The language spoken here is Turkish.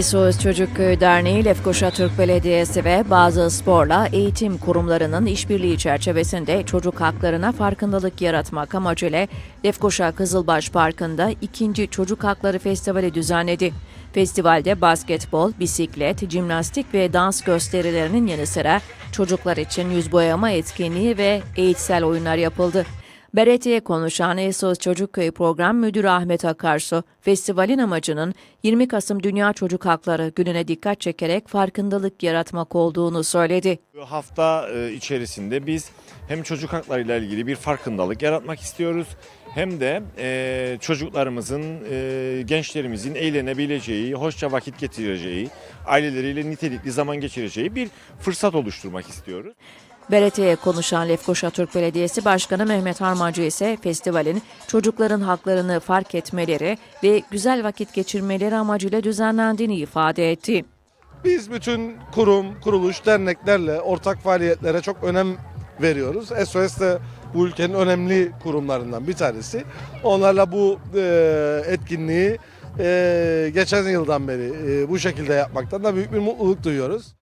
SOS Çocuk Köyü Derneği, Lefkoşa Türk Belediyesi ve bazı sporla eğitim kurumlarının işbirliği çerçevesinde çocuk haklarına farkındalık yaratmak amacıyla Lefkoşa Kızılbaş Parkı'nda ikinci Çocuk Hakları Festivali düzenledi. Festivalde basketbol, bisiklet, jimnastik ve dans gösterilerinin yanı sıra çocuklar için yüz boyama etkinliği ve eğitsel oyunlar yapıldı. Beret'e konuşan ESOS Çocuk Köyü Program Müdürü Ahmet Akarsu, festivalin amacının 20 Kasım Dünya Çocuk Hakları Günü'ne dikkat çekerek farkındalık yaratmak olduğunu söyledi. Bu hafta e, içerisinde biz hem çocuk haklarıyla ilgili bir farkındalık yaratmak istiyoruz hem de e, çocuklarımızın, e, gençlerimizin eğlenebileceği, hoşça vakit geçireceği, aileleriyle nitelikli zaman geçireceği bir fırsat oluşturmak istiyoruz. Beret'e konuşan Lefkoşa Türk Belediyesi Başkanı Mehmet Harmacı ise festivalin çocukların haklarını fark etmeleri ve güzel vakit geçirmeleri amacıyla düzenlendiğini ifade etti. Biz bütün kurum, kuruluş, derneklerle ortak faaliyetlere çok önem veriyoruz. SOS de bu ülkenin önemli kurumlarından bir tanesi. Onlarla bu e, etkinliği e, geçen yıldan beri e, bu şekilde yapmaktan da büyük bir mutluluk duyuyoruz.